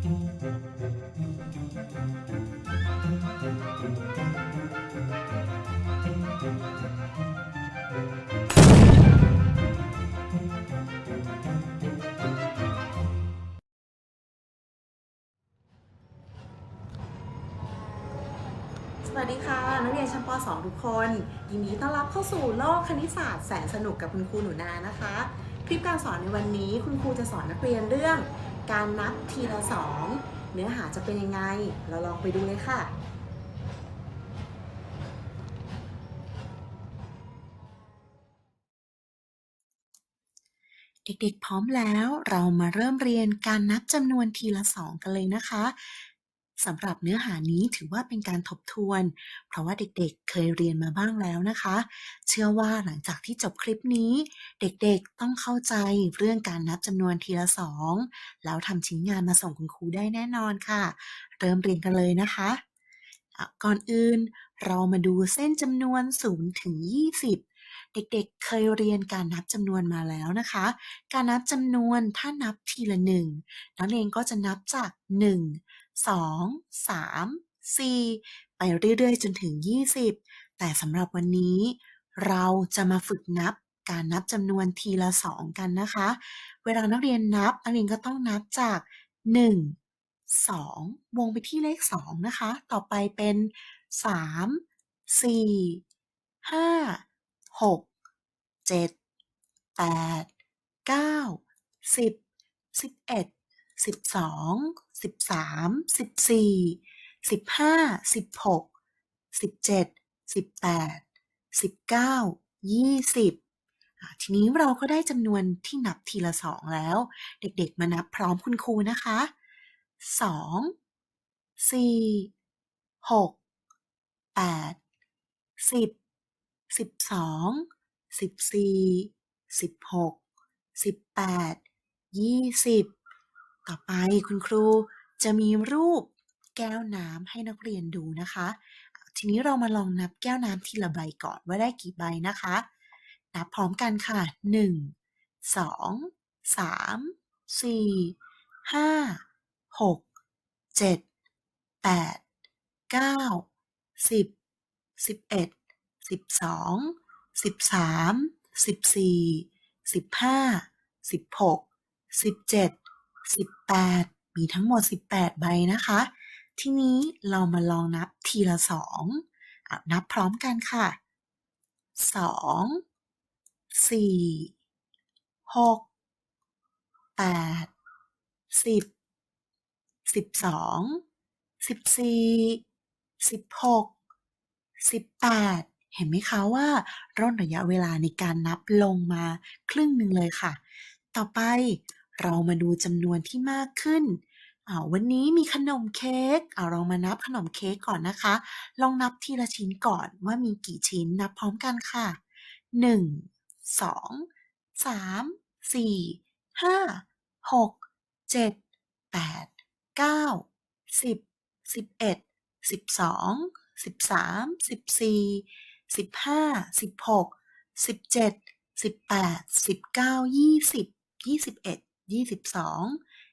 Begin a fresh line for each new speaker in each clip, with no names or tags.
สวัสดีค่ะ นักเรียนชั้นป .2 ทุกคน ยินดีต้อนรับเข้าสู่โลกคณิตศาสตร์แสนสนุกกับคุณครูหนูนานะคะ คลิปการสอนในวันนี้ คุณครูจะสอนนักเรียนเรื่องการนับทีละสองเนื้อหาจะเป็นยังไง เราลองไปดูเลยค่ะ เด็กๆพร้อมแล้วเรามาเริ่มเรียนการนับจำนวนทีละสองกันเลยนะคะสำหรับเนื้อหานี้ถือว่าเป็นการทบทวน เพราะว่าเด็กๆ เคยเรียนมาบ้างแล้วนะคะ เชื่อว่าหลังจากที่จบคลิปนี้เด็กๆต้องเข้าใจเรื่องการนับจำนวนทีละสองแล้วทำชิ้นงานมา ส่งคุณครูได้แน่นอนค่ะเริ่มเรียนกันเลยนะคะก่อนอื่นเรามาดูเส้นจำนวน0ถึง20 เด็กๆเคยเรียนการนับจำนวนมาแล้วนะคะ การนับจำนวนถ้านับทีละหนึ่งนักเรียนก็จะนับจาก 1 2 3 4 ไปเรื่อยๆ จนถึง 20 แต่สำหรับวันนี้เราจะมาฝึกนับการนับจำนวนทีละ 2 กันนะคะ เวลา นักเรียนนับนักเรียนก็ต้องนับจาก 1 2 วงไปที่เลข 2 นะคะ ต่อไปเป็น 3 4 5 6 7 8 9 10 11 12 13 14 15 16 17 18 19 20ทีนี้เราก็ได้จำนวนที่นับทีละสองแล้ว เด็กๆมานับพร้อมคุณครูนะคะ 2 4 6 8 10 12 14 16 18 20ต่อไปคุณครูจะมีรูปแก้วน้ำให้นักเรียนดูนะคะ ทีนี้เรามาลองนับแก้วน้ำทีละใบก่อนว่าได้กี่ใบนะคะ นับพร้อมกันค่ะ 1 2 3 4 5 6 7 8 9 10 11 12 13 14 15 16 17 18มีทั้งหมด 18 ใบนะคะ ทีนี้เรามาลองนับทีละ 2 นับพร้อมกันค่ะ 2 4 6 8 10 12 14 16 18 เห็นไหมคะว่า ร่นระยะเวลาในการนับลงมาครึ่งหนึ่งเลยค่ะ ต่อไปเรามาดูจำนวนที่มากขึ้นอาวันนี้มีขนมเค้กเอาลองมานับขนมเค้กก่อนนะคะ ลองนับทีละชิ้นก่อนว่ามีกี่ชิ้น นับพร้อมกันค่ะหนึ่ง สอง สาม สี่ ห้า หก เจ็ดแปดเก้าสิบ สิบเอ็ด สิบสอง สิบสามสิบสี่สิบห้าสิบหกสิบเจ็ดสิบแปดสิบเก้ายี่สิบยี่สิบเอ็ดยี่สิบสอง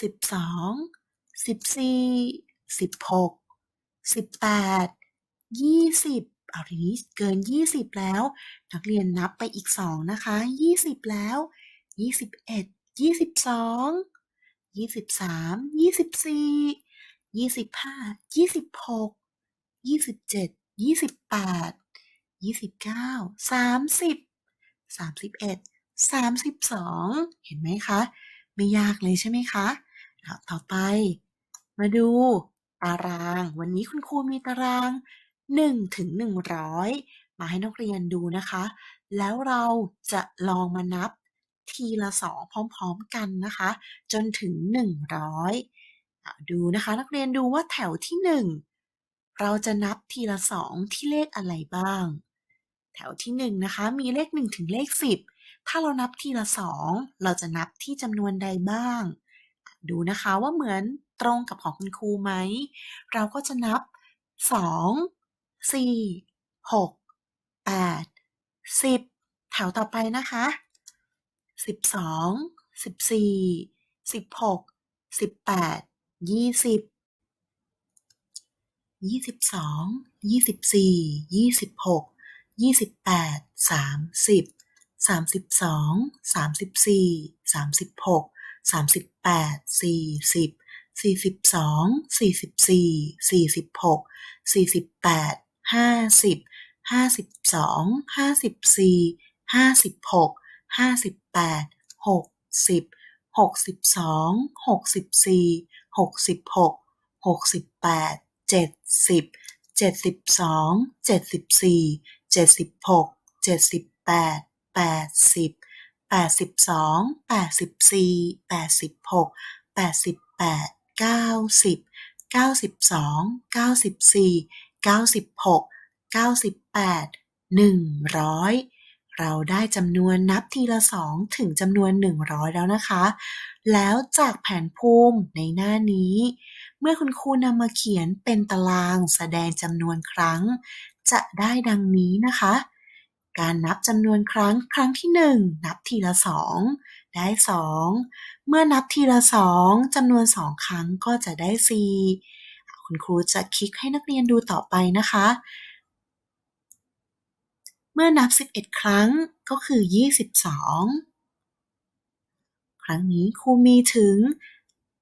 สิบสองสิบสี่สิบหกสิบแปดยี่สิบเอาทีนี้เกินยี่สิบแล้ว นักเรียนนับไปอีกสองนะคะยี่สิบแล้วยี่สิบเอ็ดยี่สิบสองยี่สิบสามยี่สิบสี่ยี่สิบห้ายี่สิบหกยี่สิบเจ็ดยี่สิบแปดยี่สิบเก้าสามสิบสามสิบเอ็ดสามสิบสองเห็นไหมคะไม่ยากเลยใช่ไหมคะต่อไปมาดูตารางวันนี้คุณครูมีตาราง1ถึง100มาให้นักเรียนดูนะคะแล้วเราจะลองมานับทีละสองพร้อมๆกันนะคะจนถึง 100 ดูนะคะนักเรียนดูว่าแถวที่ 1 เราจะนับทีละสองที่เลขอะไรบ้าง แถวที่ 1 นะคะ มีเลข1ถึงเลข10ถ้าเรานับทีละสอง เราจะนับที่จำนวนใดบ้าง ดูนะคะว่าเหมือนตรงกับของคุณครูไหม เราก็จะนับ 2 4 6 8 10แถวต่อไปนะคะ 12 14 16 18 20 22 24 26 28 30สามสิบสองสามสิบสี่สามสิบหกสามสิบแปดสี่สิบสี่สิบสองสี่สิบสี่สี่สิบหกสี่สิบแปดห้าสิบห้าสิบสองห้าสิบสี่ห้าสิบหกห้าสิบแปดหกสิบหกสิบสองหกสิบสี่หกสิบหกหกสิบแปดเจ็ดสิบเจ็ดสิบสองเจ็ดสิบสี่เจ็ดสิบหกเจ็ดสิบแปดแปดสิบแปดสิบสองแปดสิบสี่แปดสิบหกแปดสิบแปดเก้าสิบเก้าสิบสองเก้าสิบสี่เก้าสิบหกเก้าสิบแปดหนึ่งร้อยเราได้จำนวนนับทีละสองถึงจำนวน 100 แล้วนะคะ แล้วจากแผนภูมิในหน้านี้ เมื่อคุณครูนำมาเขียนเป็นตารางแสดงจำนวนครั้ง จะได้ดังนี้นะคะการนับจำนวนครั้งครั้งที่ 1 นับทีละ 2 ได้ 2 เมื่อนับทีละ 2จำนวน 2 ครั้งก็จะได้ 4 คุณครูจะคลิกให้นักเรียนดูต่อไปนะคะ เมื่อนับ 11 ครั้งก็คือ 22 ครั้งนี้ครูมีถึง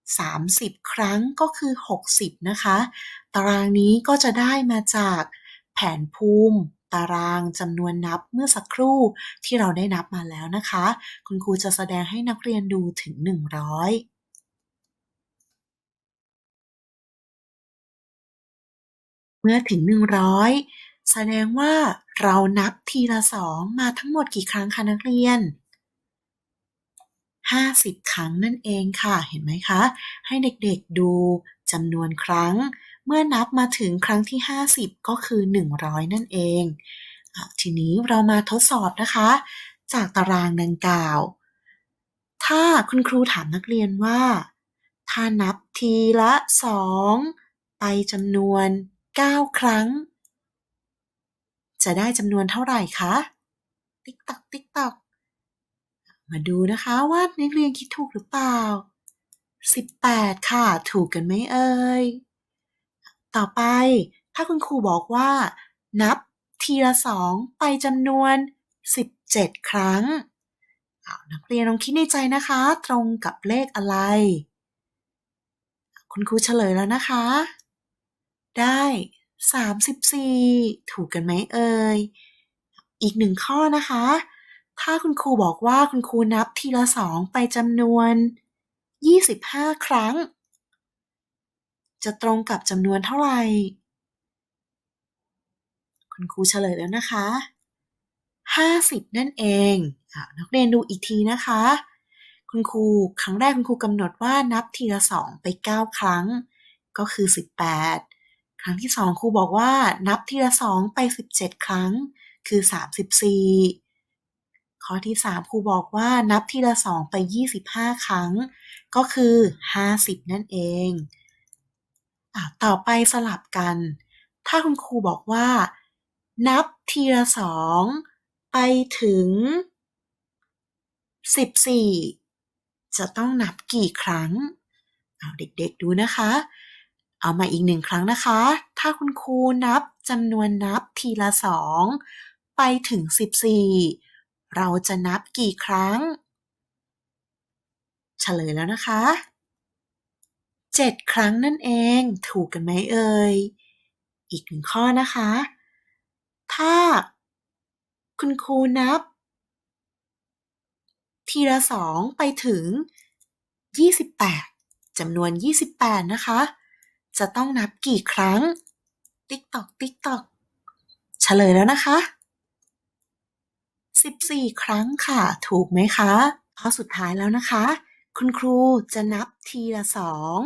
30 ครั้งก็คือ 60 นะคะ ตารางนี้ก็จะได้มาจากแผนภูมิตารางจำนวนนับเมื่อสักครู่ที่เราได้นับมาแล้วนะคะ คุณครูจะแสดงให้นักเรียนดูถึง 100 เมื่อถึง 100 แสดงว่าเรานับทีละสองมาทั้งหมดกี่ครั้งคะนักเรียน 50 ครั้งนั่นเองค่ะเห็นไหมคะ ให้เด็กๆดูจำนวนครั้งเมื่อนับมาถึงครั้งที่ 50 ก็คือ 100 นั่นเองอทีนี้เรามาทดสอบนะคะ จากตารางดังกล่าว ถ้าคุณครูถามนักเรียนว่า ถ้านับทีละ 2 ไปจำนวน 9 ครั้ง จะได้จำนวนเท่าไหร่คะ ติ๊กตักติ๊กตักมาดูนะคะว่านักเรียนคิดถูกหรือเปล่า 18 ค่ะ ถูกกันไหมเอ่ยต่อไปถ้าคุณครูบอกว่า นับทีละสองไปจำนวน 17 ครั้งนักเรียนลองคิดในใจนะคะ ตรงกับเลขอะไร คุณครูเฉลยแล้วนะคะ ได้ 34 ถูกกันไหมเอ่ยอีกหนึ่งข้อนะคะ ถ้าคุณครูบอกว่าคุณครูนับทีละสอง ไปจำนวน 25 ครั้งจะตรงกับจำนวนเท่าไหร่คุณครูเฉลยแล้วนะคะ50 นั่นเองอนักเรียนดูอีกทีนะคะ คุณครูครั้งแรกคุณครูกำหนดว่านับทีละ2ไป 9 ครั้ง ก็คือ 18 ครั้งที่ 2ครูบอกว่า นับทีละ2ไป 17 ครั้ง คือ 34ข้อที่ 3ครูบอกว่า นับทีละ2ไป 25 ครั้ง ก็คือ 50 นั่นเองต่อไปสลับกัน ถ้าคุณครูบอกว่านับทีละสองไปถึง 14 จะต้องนับกี่ครั้ง เอาเด็กๆดูนะคะ เอามาอีกหนึ่งครั้งนะคะ ถ้าคุณครูนับจำนวนนับทีละสองไปถึง 14 เราจะนับกี่ครั้ง เฉลยแล้วนะคะเจ็ดครั้งนั่นเองถูกกันไหมเอ่ย อีกหนึ่งข้อนะคะ ถ้าคุณครูนับทีละสองไปถึง 28จำนวน 28 นะคะ จะต้องนับกี่ครั้ง ติ๊กตอก ติ๊กตอก เฉลยแล้วนะคะ 14 ครั้งค่ะ ถูกไหมคะข้อสุดท้ายแล้วนะคะคุณครูจะนับทีละสอง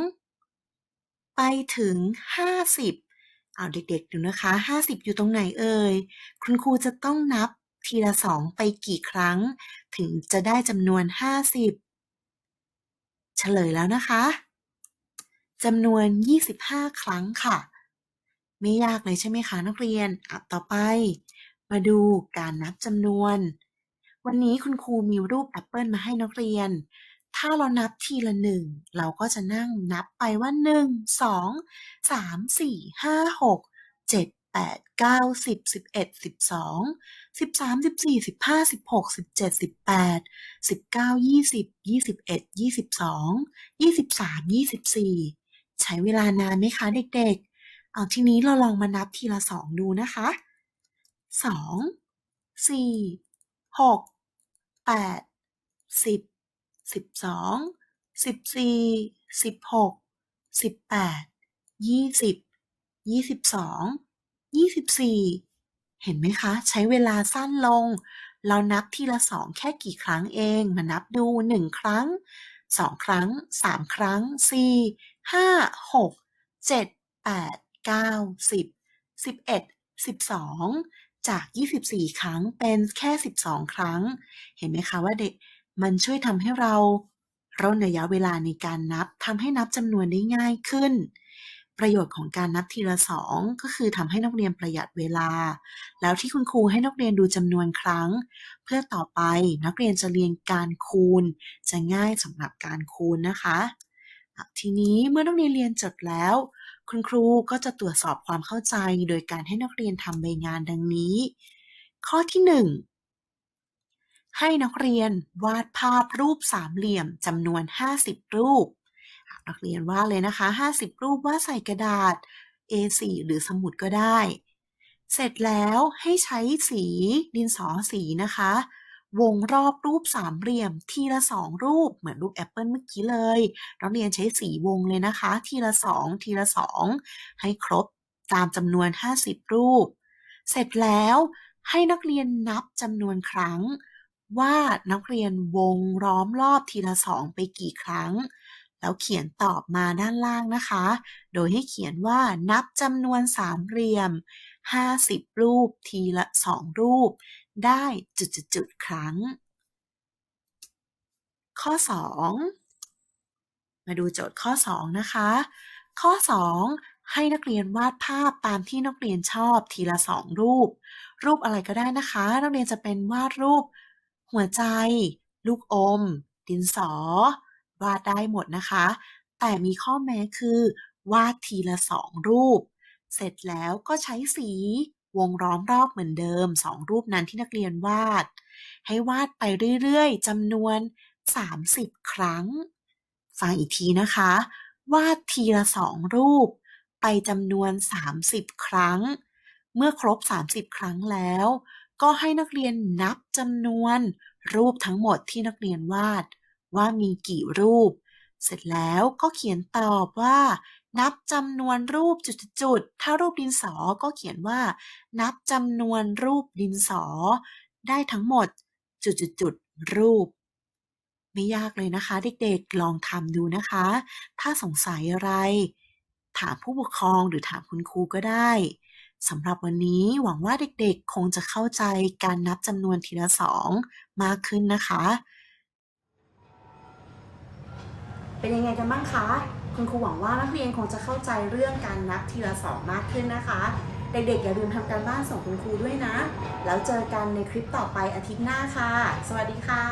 ไปถึงห้าสิบ เอาเด็กๆดูนะคะห้าสิบอยู่ตรงไหนเอ่ย คุณครูจะต้องนับทีละสองไปกี่ครั้ง ถึงจะได้จำนวนห้าสิบเฉลยแล้วนะคะจำนวน 25 ครั้งค่ะ ไม่ยากเลยใช่ไหมคะนักเรียนอ่ะต่อไป มาดูการนับจำนวน วันนี้คุณครูมีรูปแอปเปิลมาให้นักเรียนถ้าเรานับทีละหนึ่งเราก็จะนั่งนับไปว่าหนึ่งสองสามสี่ห้าหกเจ็ดแปดเก้าสิบสิบเอ็ดสิบสองสิบสามสิบสี่สิบห้าสิบหกสิบเจ็ดสิบแปดสิบเก้ายี่สิบยี่สิบเอ็ดยี่สิบสองยี่สิบสามยี่สิบสี่ใช้เวลานานไหมคะเด็กๆเอาทีนี้เราลองมานับทีละสองดูนะคะสองสี่หกแปดสิบสิบสองสิบสี่สิบหกสิบแปดยี่สิบยี่สิบสองยี่สิบสี่เห็นไหมคะ ใช้เวลาสั้นลง เรานับทีละสองแค่กี่ครั้งเอง มานับดูหนึ่งครั้งสองครั้งสามครั้งสี่ห้าหกเจ็ดแปดเก้าสิบสิบเอ็ดสิบสองจาก 24 ครั้งเป็นแค่ 12 ครั้งเห็นไหมคะว่าเด็กมันช่วยทำให้เราร่นระยะเวลาในการนับทำให้นับจำนวนได้ง่ายขึ้น ประโยชน์ของการนับทีละสองก็คือทำให้นักเรียนประหยัดเวลา แล้วที่คุณครูให้นักเรียนดูจำนวนครั้ง เพื่อต่อไปนักเรียนจะเรียนการคูณ จะง่ายสำหรับการคูณนะคะทีนี้เมื่อนักเรียนเรียนจบแล้ว คุณครูก็จะตรวจสอบความเข้าใจ โดยการให้นักเรียนทำใบงานดังนี้ ข้อที่ 1ให้นักเรียนวาดภาพรูปสามเหลี่ยมจำนวน 50 รูป นักเรียนวาดเลยนะคะ50 รูปวาดใส่กระดาษ A4 หรือสมุดก็ได้ เสร็จแล้วให้ใช้สีดินสอสีนะคะ วงรอบรูปสามเหลี่ยมทีละสองรูป เหมือนรูปแอปเปิลเมื่อกี้เลย นักเรียนใช้สีวงเลยนะคะ ทีละสองทีละสองให้ครบตามจำนวน 50 รูป เสร็จแล้วให้นักเรียนนับจำนวนครั้งว่านักเรียนวงล้อมรอบทีละสองไปกี่ครั้ง แล้วเขียนตอบมาด้านล่างนะคะ โดยให้เขียนว่านับจำนวนสามเหลี่ยม 50 รูปทีละสองรูป ได้จุดๆครั้ง ข้อ 2 มาดูโจทย์ข้อ 2 นะคะ ข้อ 2 ให้นักเรียนวาดภาพตามที่นักเรียนชอบทีละสองรูป รูปอะไรก็ได้นะคะ นักเรียนจะเป็นวาดรูปหัวใจ ลูกอม ดินสอวาดได้หมดนะคะ แต่มีข้อแม้คือ วาดทีละสองรูป เสร็จแล้วก็ใช้สีวงล้อมรอบเหมือนเดิมสองรูปนั้นที่นักเรียนวาด ให้วาดไปเรื่อยๆจำนวน 30 ครั้ง ฟังอีกทีนะคะ วาดทีละสองรูปไปจำนวน 30 ครั้ง เมื่อครบ 30 ครั้งแล้วก็ให้นักเรียนนับจำนวนรูปทั้งหมดที่นักเรียนวาด ว่ามีกี่รูป เสร็จแล้วก็เขียนตอบว่า นับจำนวนรูปจุดๆถ้ารูปดินสอก็เขียนว่า นับจำนวนรูปดินสอ ได้ทั้งหมดจุดๆรูป ไม่ยากเลยนะคะเด็กๆลองทำดูนะคะ ถ้าสงสัยอะไรถามผู้ปกครองหรือถามคุณครูก็ได้สำหรับวันนี้หวังว่าเด็ก ๆ คงจะเข้าใจการนับจำนวนทีละสองมากขึ้นนะคะ เป็นยังไงกันบ้างคะคุณครูหวังว่านักเรียนคงจะเข้าใจเรื่องการนับทีละสองมากขึ้นนะคะเด็กๆอย่าลืมทำการบ้านส่งคุณครูด้วยนะแล้วเจอกันในคลิปต่อไปอาทิตย์หน้าค่ะ สวัสดีค่ะ